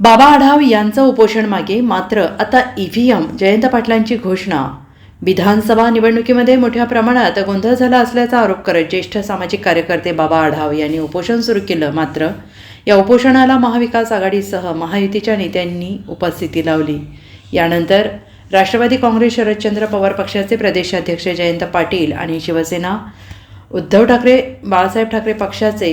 बाबा आढाव यांचं उपोषण मागे मात्र आता ईव्हीएम जयंत पाटलांची घोषणा. विधानसभा निवडणुकीमध्ये मोठ्या प्रमाणात गोंधळ झाला असल्याचा आरोप करत ज्येष्ठ सामाजिक कार्यकर्ते बाबा आढाव यांनी उपोषण सुरू केलं. मात्र या उपोषणाला महाविकास आघाडीसह महायुतीच्या नेत्यांनी उपस्थिती लावली. यानंतर राष्ट्रवादी काँग्रेस शरदचंद्र पवार पक्षाचे प्रदेशाध्यक्ष जयंत पाटील आणि शिवसेना उद्धव ठाकरे बाळासाहेब ठाकरे पक्षाचे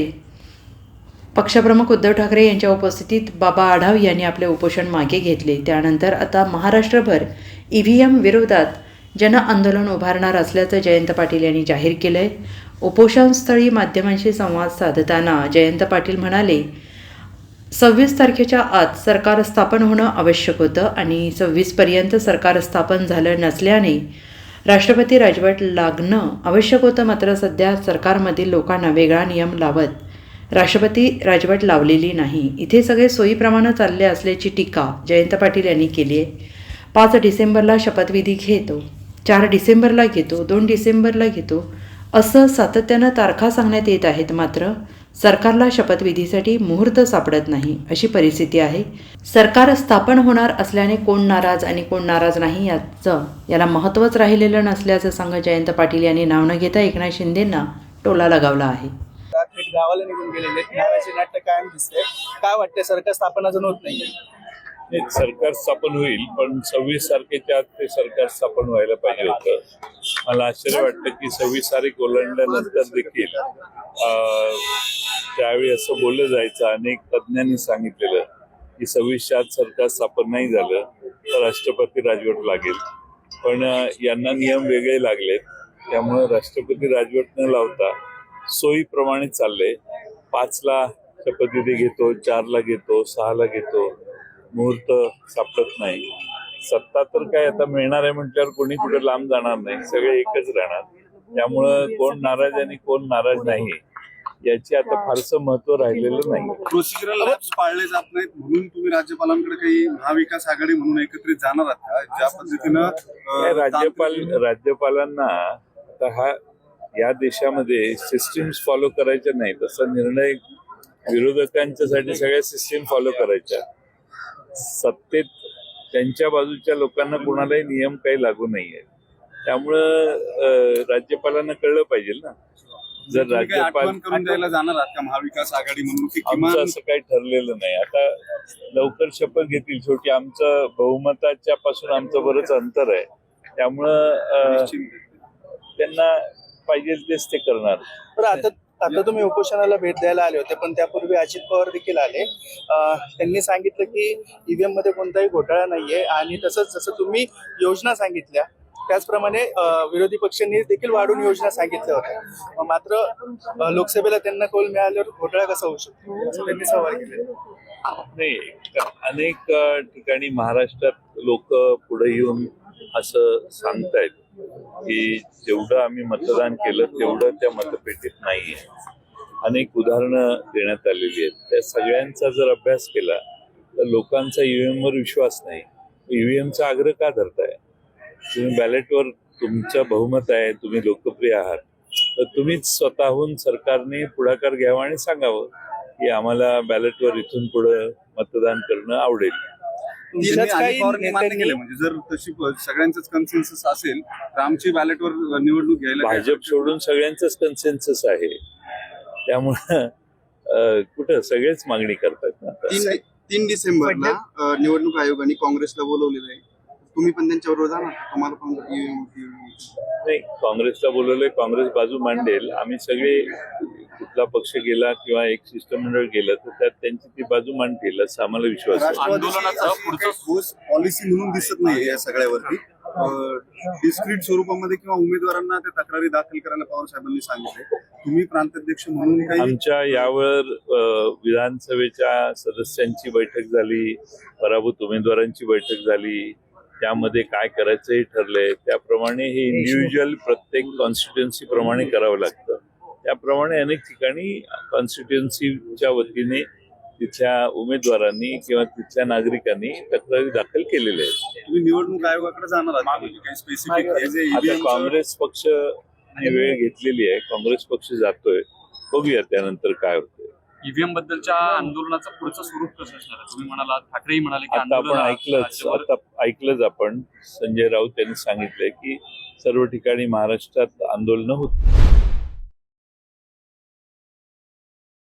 पक्षप्रमुख उद्धव ठाकरे यांच्या उपस्थितीत बाबा आढाव यांनी आपले उपोषण मागे घेतले. त्यानंतर आता महाराष्ट्रभर ई व्ही एम विरोधात जन आंदोलन उभारणार असल्याचं जयंत पाटील यांनी जाहीर केलं आहे उपोषणस्थळी माध्यमांशी संवाद साधताना जयंत पाटील म्हणाले सव्वीस तारखेच्या आत सरकार स्थापन होणं आवश्यक होतं आणि सव्वीसपर्यंत सरकार स्थापन झालं नसल्याने राष्ट्रपती राजवट लागणं आवश्यक होतं मात्र सध्या सरकारमधील लोकांना वेगळा नियम लावत राष्ट्रपती राजवट लावलेली नाही. इथे सगळे सोयीप्रमाणे चालले असल्याची टीका जयंत पाटील यांनी केली आहे. पाच डिसेंबरला शपथविधी घेतो चार डिसेंबरला घेतो दोन डिसेंबरला घेतो असं सातत्यानं तारखा सांगण्यात येत आहेत मात्र सरकारला शपथविधीसाठी मुहूर्त सापडत नाही अशी परिस्थिती आहे. सरकार स्थापन होणार असल्याने कोण नाराज आणि कोण नाराज नाही याचं याला महत्त्वच राहिलेलं नसल्याचं सांगत जयंत पाटील यांनी नाव न घेता एकनाथ शिंदेंना टोला लगावला आहे. गावाला निघून गेलेले नाराजी नाट्य कायम दिसते. काय वाटतंय सरकार स्थापन अजून होत नाही सरकार स्थापन होईल पण सव्वीस तारखेच्या आत ते सरकार स्थापन व्हायला पाहिजे होतं. मला आश्चर्य वाटतं की सव्वीस तारीख ओलांडल्यानंतर देखील त्यावेळी असं बोललं जायचं अनेक तज्ज्ञांनी सांगितलेलं की सव्वीसच्या आत सरकार स्थापन नाही झालं तर राष्ट्रपती राजवट लागेल. पण यांना नियम वेगळे लागलेत. त्यामुळे राष्ट्रपती राजवट न लावता सोयीप्रमाणे चाललंय. पाचला शपथविधी घेतो चारला घेतो सहाला घेतो. मुहूर्त सापडत नाही. सत्ता तर काय आता मिळणार आहे म्हटल्यावर कोणी कुठे लांब जाणार नाही. सगळे एकच राहणार. त्यामुळं कोण नाराज आणि कोण नाराज नाही याची आता फारसं महत्त्व राहिलेलं नाही. पाळले जात नाहीत म्हणून तुम्ही राज्यपालांकडे काही महाविकास आघाडी म्हणून एकत्रित जाणार आहात ज्या पद्धतीनं राज्यपाल राज्यपालांना आता हा या देशामध्ये सिस्टीम्स फॉलो करायच्या नाही. तसा निर्णय विरोधकांच्यासाठी सगळ्या सिस्टीम फॉलो करायच्या. सत्तेत त्यांच्या बाजूच्या लोकांना कुणालाही नियम काही लागू नाहीये. त्यामुळं राज्यपालांना कळलं पाहिजे ना. जर राज्यपाल जाणार का? महाविकास आघाडी म्हणून असं काही ठरलेलं नाही. आता लवकर शपथ घेतील शेवटी. आमचं बहुमताच्या पासून आमचं बरंच अंतर आहे. त्यामुळं. त्यांना पाहिजे तेच ते करणार. तर आता आता तुम्ही उपोषणाला भेट द्यायला आले होते पण त्यापूर्वी अजित पवार देखील आले. त्यांनी सांगितलं की ईव्हीएममध्ये कोणताही घोटाळा नाहीये आणि तसंच जसं तुम्ही योजना सांगितल्या त्याचप्रमाणे विरोधी पक्षांनी देखील वाढून योजना सांगितल्या होत्या. मात्र लोकसभेला त्यांना कौल मिळाल्यावर घोटाळा कसा होऊ शकतो? असं त्यांनी सवाल केले. नाही अनेक ठिकाणी महाराष्ट्रात लोक पुढे येऊन असं सांगतायत. की जेवढं आम्ही मतदान केलं तेवढं त्या मतपेटीत नाहीये. अनेक उदाहरणं देण्यात आलेली आहेत. त्या सगळ्यांचा जर अभ्यास केला तर लोकांचा ईव्हीएम वर विश्वास नाही. ईव्हीएमचा आग्रह का धरताय? तुम्ही बॅलेटवर तुमचं बहुमत आहे तुम्ही लोकप्रिय आहात. तर तुम्हीच स्वतःहून सरकारने पुढाकार घ्यावा आणि सांगावं की आम्हाला बॅलेटवर इथून पुढं मतदान करणं आवडेल. तुमच्याच काही नेत्यांनी म्हणजे जर तशी सगळ्यांचंच कन्सेन्सस असेल तर आमची बॅलेटवर निवडणूक घ्यायला काय भाजप सोडून सगळ्यांचंच कन्सेन्सस आहे. त्यामुळं अं, कुठं सगळेच मागणी करतात ना आता. तीन तीन डिसेंबरला अ, निवडणूक आयोगाने काँग्रेसला बोलवलेलं आहे. तुम्ही पण त्यांच्याबरोबर जाणार तुम्हाला पण EVM नाही काँग्रेसला बोलवलंय काँग्रेस बाजू मांडेल. आम्ही सगळे कुठला पक्ष गेला किंवा एक शिष्टमंडळ गेलं तर त्यात त्यांची ती बाजू मांडतील असं आम्हाला विश्वास आहे. आंदोलनाचा पुढचा ठोस पॉलिसी म्हणून दिसत नाही या सगळ्यावरती. डिस्क्रीट स्वरूपामध्ये किंवा उमेदवारांना त्या तक्रारी दाखल करायला पवार साहेबांनी सांगितले तुम्ही प्रांताध्यक्ष म्हणून काही आमच्या यावर विधानसभेच्या सदस्यांची बैठक झाली पराभूत उमेदवारांची बैठक झाली. त्यामध्ये काय करायचं हे ठरलंय त्याप्रमाणे हे इंडिव्हिज्युअल प्रत्येक कॉन्स्टिट्युन्सी प्रमाणे करावं लागतं. त्याप्रमाणे अनेक ठिकाणी कॉन्स्टिट्युन्सीच्या वतीने तिथल्या उमेदवारांनी किंवा तिथल्या नागरिकांनी तक्रारी दाखल केलेल्या आहेत. तुम्ही निवडणूक आयोगाकडे जाणार आता काँग्रेस पक्ष वेळ घेतलेली आहे. काँग्रेस पक्ष जातोय. बघूया त्यानंतर काय होतंय. ईव्हीएम बद्दलच्या आंदोलनाचं पुढचं स्वरूप कसं असणार? तुम्ही म्हणाला ठाकरेही म्हणाले की आता आपण ऐकलंच आता ऐकलंच आपण. संजय राऊत यांनी सांगितलंय की सर्व ठिकाणी महाराष्ट्रात आंदोलनं होत.